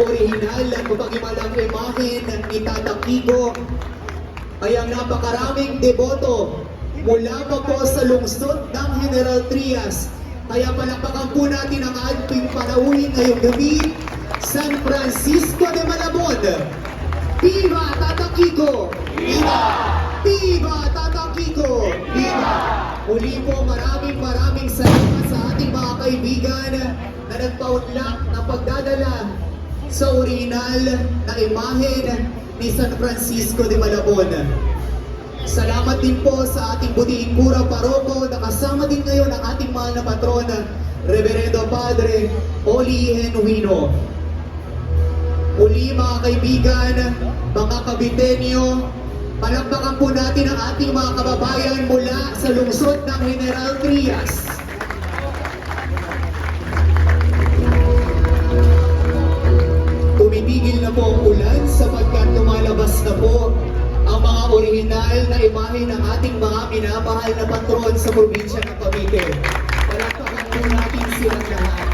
orihinal at mapagimalang imahen ni Tata Kiko ay ang napakaraming deboto mula pa po sa lungsod ng General Trias. Kaya palakpakan po natin ang ating panauhin ngayong gabi, San Francisco de Malabon. Viva Tata Kiko! Viva! Viva Tata Kiko! Viva! Muli po maraming maraming salamat sa ating mga kaibigan na nagpaunlak ng pagdadala sa original na imahen ni San Francisco de Malabon. Salamat din po sa ating butiing pura paroko na kasama din ngayon ang ating mahal na patron, Reverendo Padre Oli Genuino. Muli mga kaibigan, mga kabitenyo, palakpakan po natin ang ating mga kababayan mula sa lungsod ng General Trias. tumigil na po ang ulan sapagkat lumalabas na po ang mga orihinal na imahe ng ating mga minamahal na patron sa probinsya ng Cavite. Palakpakan po natin sila lahat.